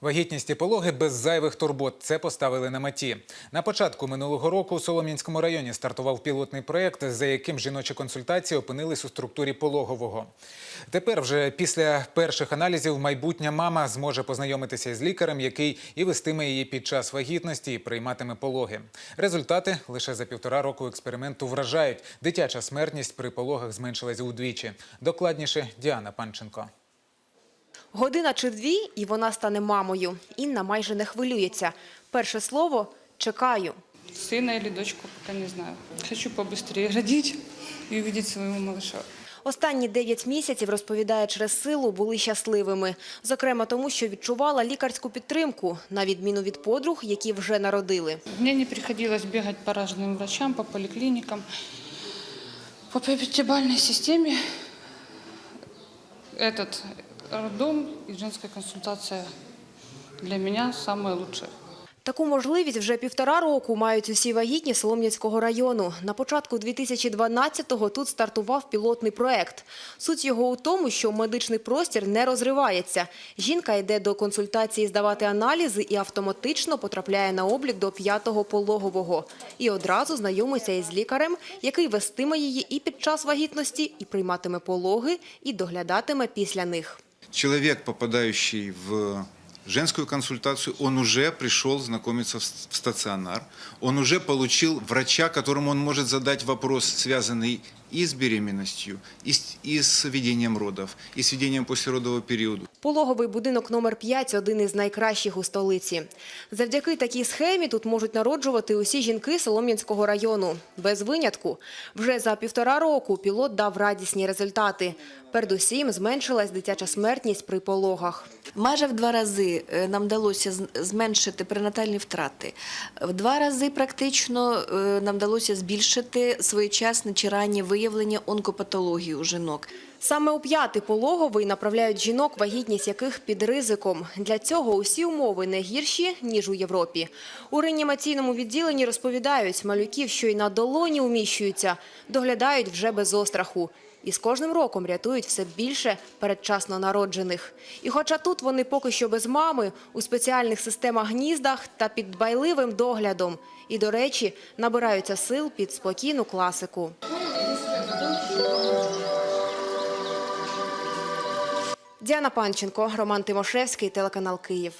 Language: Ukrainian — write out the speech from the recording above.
Вагітність і пологи без зайвих турбот це поставили на меті. На початку минулого року у Солом'янському районі стартував пілотний проєкт, за яким жіночі консультації опинились у структурі пологового. Тепер, вже після перших аналізів, майбутня мама зможе познайомитися із лікарем, який і вестиме її під час вагітності і прийматиме пологи. Результати лише за півтора року експерименту вражають. Дитяча смертність при пологах зменшилась удвічі. Докладніше Діана Панченко. Година чи дві, і вона стане мамою. Інна майже не хвилюється. Перше слово – чекаю. Сына или дочку, пока не знаю. Хочу побыстрее родить и увидеть своего малыша. Останні дев'ять місяців, розповідає, через силу були щасливими. Зокрема, тому, що відчувала лікарську підтримку, на відміну від подруг, які вже народили. Мне не приходилось бегать по разным врачам, по поликлиникам. По пятибалльной системе этот роддом и женская консультация для меня самое. Таку можливість вже півтора року мають усі вагітні Солом'янського району. На початку 2012-го тут стартував пілотний проект. Суть його у тому, що медичний простір не розривається. Жінка йде до консультації здавати аналізи і автоматично потрапляє на облік до п'ятого пологового. І одразу знайомиться із лікарем, який вестиме її і під час вагітності, і прийматиме пологи, і доглядатиме після них. Человек, попадающий в женскую консультацию, он уже пришел знакомиться в стационар, он уже получил врача, которому он может задать вопрос, связанный и с беременностью, и с, и с ведением родов, и с ведением послеродового периода. Пологовий будинок номер 5 – один із найкращих у столиці. Завдяки такій схемі тут можуть народжувати усі жінки Солом'янського району. Без винятку. Вже за півтора року пілот дав радісні результати. Передусім зменшилась дитяча смертність при пологах. Майже в два рази е, нам вдалося зменшити пренатальні втрати. В два рази практично е, нам вдалося збільшити своєчасне чи раннє виявлення онкопатології у жінок. Саме у п'ятий пологовий направляють жінок, вагітність яких під ризиком. Для цього усі умови не гірші, ніж у Європі. У реанімаційному відділенні розповідають, малюків, що й на долоні уміщуються, доглядають вже без остраху. І з кожним роком рятують все більше передчасно народжених. І хоча тут вони поки що без мами, у спеціальних системах гніздах та під дбайливим доглядом. І, до речі, набираються сил під спокійну класику. Діана Панченко, Роман Тимошевський, телеканал Київ.